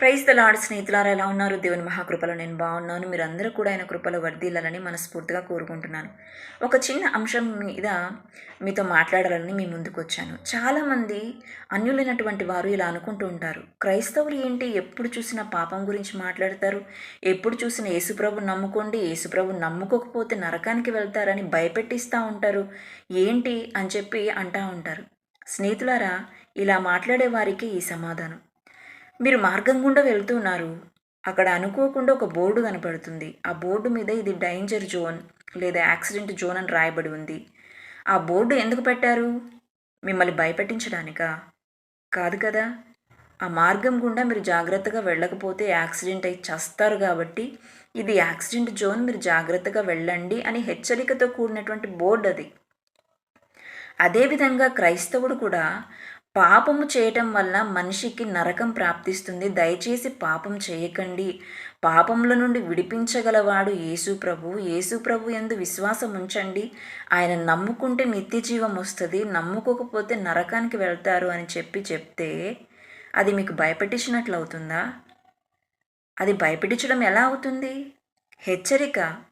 Praise the lord స్నేహితులారా ఎలా ఉన్నారు? దేవుని మహాకృపలో నేను బాగున్నాను. మీరందరూ కూడా ఆయన కృపలో వర్ధిల్లాలని మనస్ఫూర్తిగా కోరుకుంటున్నాను. ఒక చిన్న అంశం మీద మీతో మాట్లాడాలని మీ ముందుకు వచ్చాను. చాలామంది అన్యులైనటువంటి వారు ఇలా అనుకుంటూ ఉంటారు. క్రైస్తవులు ఏంటి? ఎప్పుడు చూసినా పాపం గురించి మాట్లాడతారు. ఎప్పుడు చూసిన యేసుప్రభు నమ్ముకోండి యేసుప్రభు నమ్ముకోకపోతే నరకానికి వెళ్తారని భయపెట్టిస్తూ ఉంటారు. ఏంటి? అని చెప్పి అంటూ ఉంటారు. స్నేహితులారా ఇలా మాట్లాడే వారికి ఈ సమాధానం. మీరు మార్గం గుండా వెళ్తున్నారు. అక్కడ అనుకోకుండా ఒక బోర్డు కనపడుతుంది. ఆ బోర్డు మీద ఇది డేంజర్ జోన్ లేదా యాక్సిడెంట్ జోన్ అని రాయబడి ఉంది. ఆ బోర్డు ఎందుకు పెట్టారు? మిమ్మల్ని భయపెట్టించడానికా? కాదు కదా. ఆ మార్గం గుండా మీరు జాగ్రత్తగా వెళ్ళకపోతే యాక్సిడెంట్ అయి చస్తారు కాబట్టి ఇది యాక్సిడెంట్ జోన్ మీరు జాగ్రత్తగా వెళ్ళండి అని హెచ్చరికతో కూడినటువంటి బోర్డు అది. అదేవిధంగా క్రైస్తవుడు కూడా పాపము చేయటం వల్ల మనిషికి నరకం ప్రాప్తిస్తుంది. దయచేసి పాపం చేయకండి. పాపముల నుండి విడిపించగలవాడు యేసు ప్రభు. యేసు ప్రభు ఎందు విశ్వాసం ఉంచండి. ఆయన నమ్ముకుంటే నిత్య జీవం వస్తుంది. నమ్ముకోకపోతే నరకానికి వెళ్తారు అని చెప్పి చెప్తే అది మీకు భయపెట్టించినట్లు అవుతుందా అది భయపెట్టించడం ఎలా అవుతుంది? హెచ్చరిక.